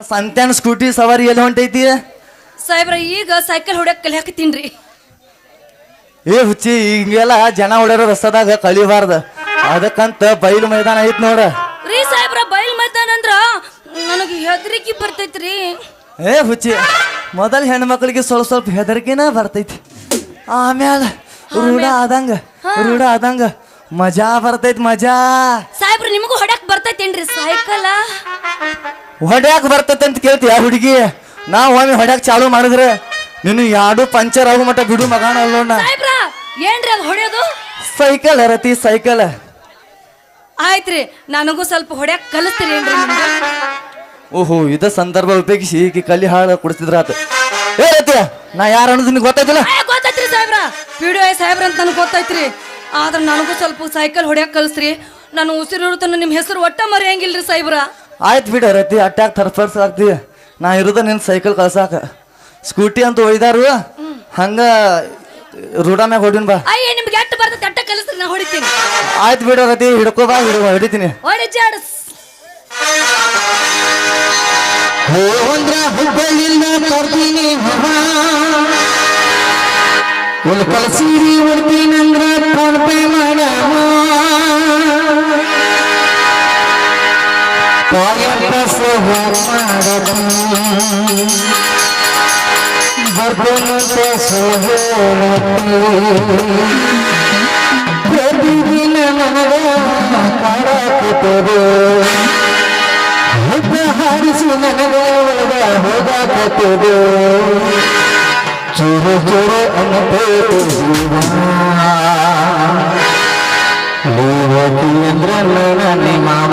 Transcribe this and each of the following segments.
ಸಂತ್ಯಾನ scooty ಸವಾರಿ ಎಲ್ಲಿ ಹೊಂಟೈತಿ? ಸಾಹೇಬ್ರ ಈಗ ಸೈಕಲ್ ಹೊಡ್ಯಾಕ ಕಲಿಯಾಕತ್ತೀನ್ರಿ ಏ ಹುಚ್ಚಿ ಹಿಂಗೆಲ್ಲ ಜನ ಓಡಾಡೋ ರಸ್ತಾದಾಗ ಕಳಿಬಾರ್ದ. ಅದಕ್ಕಂತ ಬಯಲು ಮೈದಾನ ಐತ್ ನೋಡ. ರೀ ಸಾಹೇಬ್ರ ಬಯಲ್ ಮೈದಾನ ಅಂದ್ರ ನನಗೆ ಹೆದರಿಕೆ ಬರ್ತೈತ್ರಿ ಏ ಹುಚ್ಚಿ ಮೊದಲ ಹೆಣ್ಮಕ್ಳಿಗೆ ಸ್ವಲ್ಪ ಸ್ವಲ್ಪ ಹೆದರಿಕೆನ ಬರ್ತೈತಿ. ಆಮ್ಯಾಲ ರೂಢ ಆದಂಗ ರೂಢ ಆದಂಗ ಮಜಾ ಬರ್ತೈತಿ ಮಜಾ. ಸಾಹೇಬ್ರ ನಿಮಗೂ ಹೊಡ್ಯಾಕ್ ಬರ್ತೈತೇನ್ರಿ ಸೈಕಲ್? ಹೊಡ್ಯಾಕ್ ಬರ್ತೈತೆ ಅಂತ ಕೇಳ್ತೀಯ ಹುಡುಗಿ? ನಾವ್ ಒಮ್ಮೆ ಹೊಡ್ಯಾಕ್ ಚಾಲು ಮಾಡಿದ್ರೆ ನೀನು ಯಾಡು ಪಂಚರ್ ಆಗೋ ಮಟ್ಟ ಬಿಡು ಮಗಾಣ ಅಲ್ಲೋಣ ಸಾಹೇಬ್ರ ಏನ್ರಿ ಅದು ಹೊಡೆಯೋದು? ಸೈಕಲ್ ರತಿ ಸೈಕಲ್. ಆಯ್ತ್ರಿ ನನಗೂ ಸ್ವಲ್ಪ ಹೊಡ್ಯಾಕ್ ಕಲಿಸ್ತೀರಿ ಏನ್ರಿ ನಿಮ್ಗೆ? ಓಹೋ ಇದ ಸಂದರ್ಭ ಉಪಯೋಗಿಸಿ ಈಕಿ ಕಲ್ಲಿ ಹಾಳು ಕುಡಿಸಿದ್ರಾತ ಏ ರತಿ ನಾ ಯಾರು ಅನ್ನೋದು ನಿನ್ಗೆ ಗೊತ್ತಾಯ್ತಿಲ್ಲ? ಏ, ಗೊತ್ತೈತ್ರಿ ಸಾಹೇಬ್ರ. ಪಿಡಿಒ ಸಾಹೇಬ್ರ ಅಂತ ನನಗೆ ಗೊತ್ತೈತ್ರಿ ಆದ್ರೆ ನನಗೂ ಸ್ವಲ್ಪ ಸೈಕಲ್ ಹೊಡ್ಯಾಕ ಕಲಿಸ್ರಿ ನಾನು ಉಸಿರು ತನ ನಿಮ್ಮ ಹೆಸರು ಒಟ್ಟ ಮರೆಯಂಗಿಲ್ರಿ ಸಾಹೇಬ್ರ. ಆಯ್ತು ಬಿಡ ರತಿ ಅಟ್ಯಾಕ್ ಥರ್ಫರ್ಸ್ ಆಗ್ತಿ. ನಾ ಇರೋದ ನಿನ್ ಸೈಕಲ್ ಕಳ್ಸಾಕ. ಸ್ಕೂಟಿ ಅಂತ ಒಯ್ದಾರು. ಹಂಗ ರೂಢ ಮ್ಯಾಗ ಹೊಡಿನ್ ಬಾ. ಅಯ್ಯ ನಿಮ್ಗೆ ಎಟ್ಟು ಬರ್ತೈತೆ ಅಟ್ಟ ಕಲಿಸ್ರಿ ನಾ ಹೊಡಿತೀನಿ. ಆಯ್ತು ಬಿಡ ರತಿ ಹಿಡ್ಕೋ ಬಾ ಹಿಡ್ಕೋ ಹಿಡಿತೀನಿ. ಹೊಡಿ ಜಾಡಸ್. ಹೋದ್ರ ಹುಬ್ಬಳ್ಳಿಂದ ತರ್ತೀನಿ ಒಂದು ಕಳ್ಸೀರಿ ಉಡ್ತೀನಂದ್ರ ಫೋನ್ ಪೇ ಮಾಡಮ বয়সহ মারতি বদন প্রতিদিন করত তবে হারি সুনগ হোগা কত চোর চোর অনুভব জীবন భూవతి ఇంద్రలోని మమ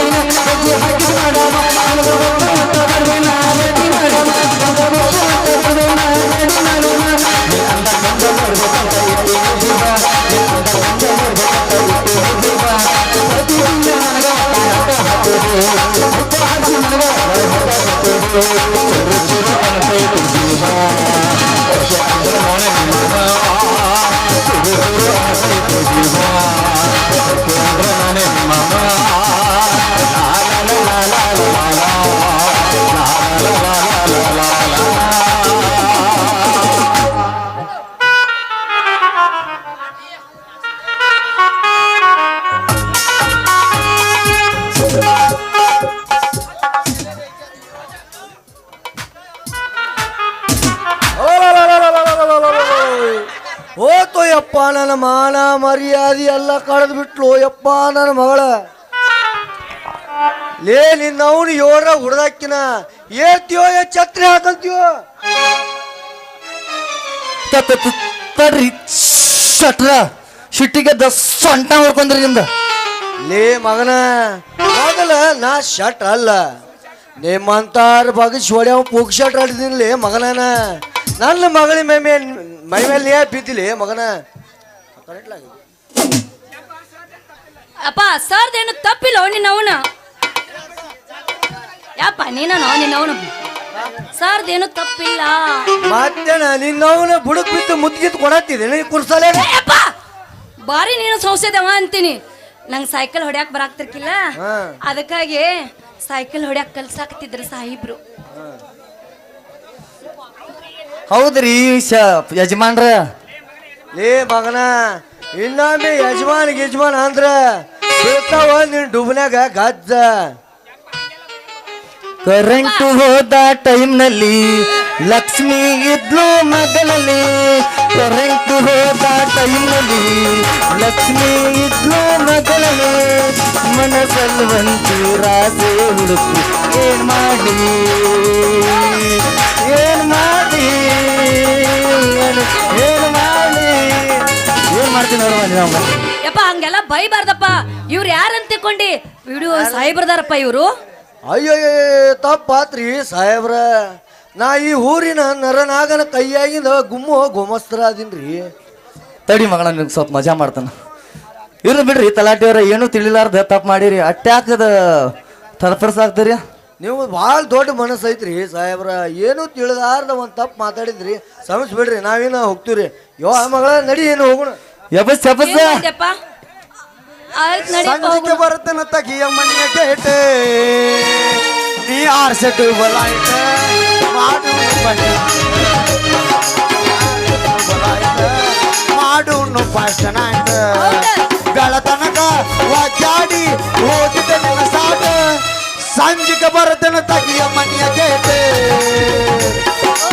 Hadi hadi hadi ಯಪ್ಪ ನನ್ನ ಮಾನ ಮರ್ಯಾದೆ ಎಲ್ಲ ಕಳೆದು ಬಿಟ್ಲು. ಯಪ್ಪ ನನ್ನ ಮಗಳ. ಲೇ ನಿನ್ನ ಅವನು ಯೋರ ಹುಡ್ದಾಕಿನ. ಏತಿಯೋ ಏ ಛತ್ರಿ ಹಾಕಂತೀಯೋ? ತ- ತ- ತ- ತಡ್ರಿ. ಶಟ್ರ ಶಿಟ್ಟಿಗೆ ದ ಸೊಂಟ ಹೊಡ್ಕೊಂಡ್ರಿ ನಿಂದ ಲೇ ಮಗನ ಮೊದಲ ನಾ ಶಟ್ ಅಲ್ಲ. ನಿಮ್ಮಂತಾರ ಬಗ್ಗೆ ಹೊಡ್ಯಾವ ಪೂಕ್ ಶರ್ಟ್ ಲೇ ಮಗನ ನನ್ನ ಮಗಳ ಮೇಮೇನ್ ಮೇಲೆ ಮೈ ಮೇಲೆ ಬಿದ್ದಿಲಿ ಮಗನ? ಅಪ್ಪ ಸರ್ದೇನು ತಪ್ಪಿಲ್ಲ ನಿನ್ನ ಅವನ. ಯಪ್ಪ ನೀನ ನಿನ್ನ ಅವನು? ಸರ್ದೇನು ತಪ್ಪಿಲ್ಲ. ಮತ್ತೆ ನಿನ್ನವನ ಬುಡಕ್ ಬಿತ್ತು ಮುದ್ಗಿತ್ ಕೊಡತ್ತಿದ್ದೇನೆ ಕುರ್ಸಲೇ ಬಾರಿ ನೀನು ಸಂಸದವ ಅಂತೀನಿ. ನಂಗೆ ಸೈಕಲ್ ಹೊಡ್ಯಾಕ್ ಬರಾಕ್ತಿರ್ಕಿಲ್ಲ. ಅದಕ್ಕಾಗಿ ಸೈಕಲ್ ಹೊಡ್ಯಾಕ್ ಕಲ್ಸಾಕತ್ತಿದ್ರು ಸಾಹಿಬ್ರು. ಹೌದ್ರಿ ಶ ಯಜಮಾನ್ರ? ಏ ಮಗನ ಇನ್ನೊಮ್ಮೆ ಯಜಮಾನ್ ಯಜಮಾನ್ ಅಂದ್ರ ಬೀಳ್ತಾವ ನಿನ್ ಡುಬ್ನ್ಯಾಗ ಗಜ್ಜ. ಕರೆಂಟ್ ಹೋದ ಟೈಮ್ನಲ್ಲಿ ಲಕ್ಷ್ಮಿ ಇದ್ಲು ಮಗನಲ್ಲಿ. ಕರೆಂಟ್ ಹೋದ ಟೈಮ್ನಲ್ಲಿ ಲಕ್ಷ್ಮಿ ಇದ್ಲು ಮಗನಲ್ಲಿ. ಮನಸ್ಸಲ್ಲಿ ರಾಜ ಹುಡುಕು ಏನ್ ಮಾಡಿ? ಏನ್ ಮಾಡಿ ಏನ್ ಮಾಡಿ ಏನ್ ಮಾಡ್ತೀನಿ ನೋಡುವ ನಾವು ಯಪ್ಪ ಹಂಗೆಲ್ಲ ಬೈಬಾರ್ದಪ್ಪ. ಇವ್ರು ಯಾರಂತ ತಿಳ್ಕೊಂಡಿ ವಿಡಿಯೋ ಸಾಹಿಬ್ರದಾರಪ್ಪ ಇವರು? ಅಯ್ಯಯ್ಯ ತಪ್ಪಾತ್ರಿ ಸಾಹೇಬ್ರ. ನಾ ಈ ಊರಿನ ನರನಾಗನ ಕೈಯಾಗಿಂದ ಗುಮ್ಮು ಗುಮಸ್ತ್ರ ಅದೀನ್ರಿ ತಡಿ ಮಗಳ ನಿಮ್ಗೆ ಸ್ವಲ್ಪ ಮಜಾ ಮಾಡ್ತಾನ. ಇರ್ಲಿ ಬಿಡ್ರಿ ತಲಾಟಿಯವ್ರ ಏನು ತಿಳಿಲಾರ್ದ ತಪ್ಪು ಮಾಡಿರಿ. ಅಟ್ಯಾಕದ ತಲಪರ್ಸಾಕ್ತೀರಿ ನೀವು ಭಾಳ ದೊಡ್ಡ ಮನಸ್ಸು ಐತ್ರಿ. ಸಾಹೇಬ್ರ ಏನು ತಿಳಿದಾರ್ದ ಒಂದು ತಪ್ಪು ಮಾತಾಡಿದ್ರಿ. ಸಮಸ್ಬಿಡ್ರಿ ನಾವೇನ ಹೋಗ್ತೀವ್ರಿ. ಯೋ ಮಗಳ ನಡಿ ಏನು ಹೋಗೋಣ. ಎಬಸ್ ತಗಿಯ ಮಣ್ಣಿನ ಗೇಟ್ ನೀ ಆರ್ಸೆಟ್ಟು ಬಲಾಯ್ತ. ಮಾಡು ಮಾಡು ಫಸ್ಟ್ ಸಂಜಿಗೆ ಬರ್ತನ ತಗಿಯ ಮನೆಯ ಗೇಟೆ.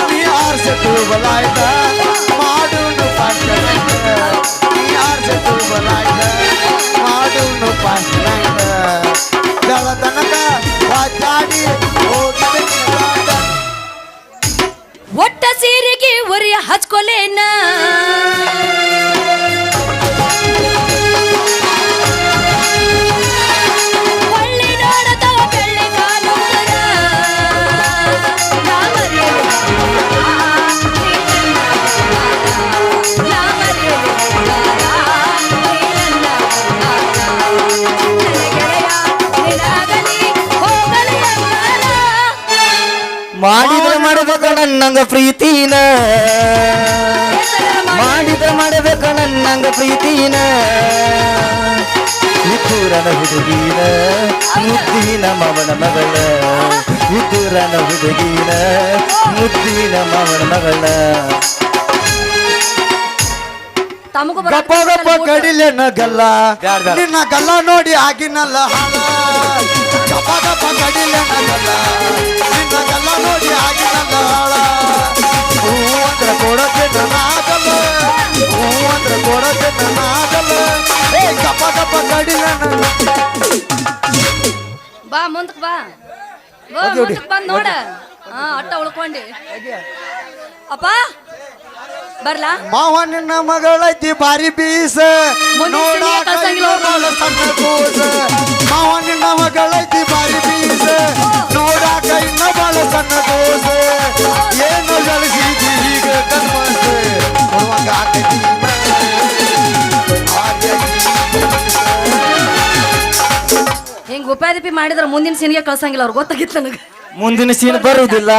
ನೀ ಆರ್ಸೆಟ್ಟು ಬಲಾಯ್ತ ಮಾಡಿದ್ರೆ ಮಾಡಬೇಕ ನನ್ನಂಗ ಪ್ರೀತಿನ. ಮಾಡಿದ್ರೆ ಮಾಡಬೇಕ ನನ್ನಂಗ ಪ್ರೀತಿನ. ಇದ್ದೂರನ ಹುಡುಗಿನ ಮುದ್ದಿನ ಮವನ ಮಗಳ. ಇದ್ದೂರನ ಹುಡುಗಿನ ಮುದ್ದಿನ ಮವನ ಮಗಳ. ತಮಗೂ ಗಪ್ಪ ಗಪ್ಪ ಕಡಿಲೆನ ಗಲ್ಲ. ನಿನ್ನ ಗಲ್ಲ ನೋಡಿ ಆಗಿನಲ್ಲ ಹಾಲ ಗಪ್ಪ ಗಪ್ಪ ಕಡಿಲೆನ ಗಲ್ಲ. ಬಾ ಮುಂದಕ್ ಬಾ. ಬಾ. ಮುಂದಕ್ ಬಂದ್ ನೋಡ. ಹಾ ಅಟ್ಟ ಉಳ್ಕೊಂಡಿ. ಅಪ್ಪ ಬರ್ಲಾ? ಮಾವ ನಿನ್ನ ಮಗಳೈತಿ ಬಾರಿ ಬೀಸ. ನೋಡಾಕ ಸಣ್ಣ ಕೂಸ ಮಾವ ನಿನ್ನ ಮಗಳೈತಿ ಬಾರಿ ಬೀಸ. ನೋಡಾಕ ಇನ್ನ ಬಾಳ ಸಣ್ಣ ಕೂಸ ಏನು ಗಳಿಸಿದಿ ಮಾಡಿದ್ರೆ ಮಾಡಿದ್ರ ಮುಂದಿನ ಸೀನ್ಗೆ ಕಳ್ಸಂಗಿಲ್ಲ ಅವ್ರು. ಗೊತ್ತಾಗಿತ್ತು ನನಗೆ. ಮುಂದಿನ ಸೀನ್ ಬರುವುದಿಲ್ಲ.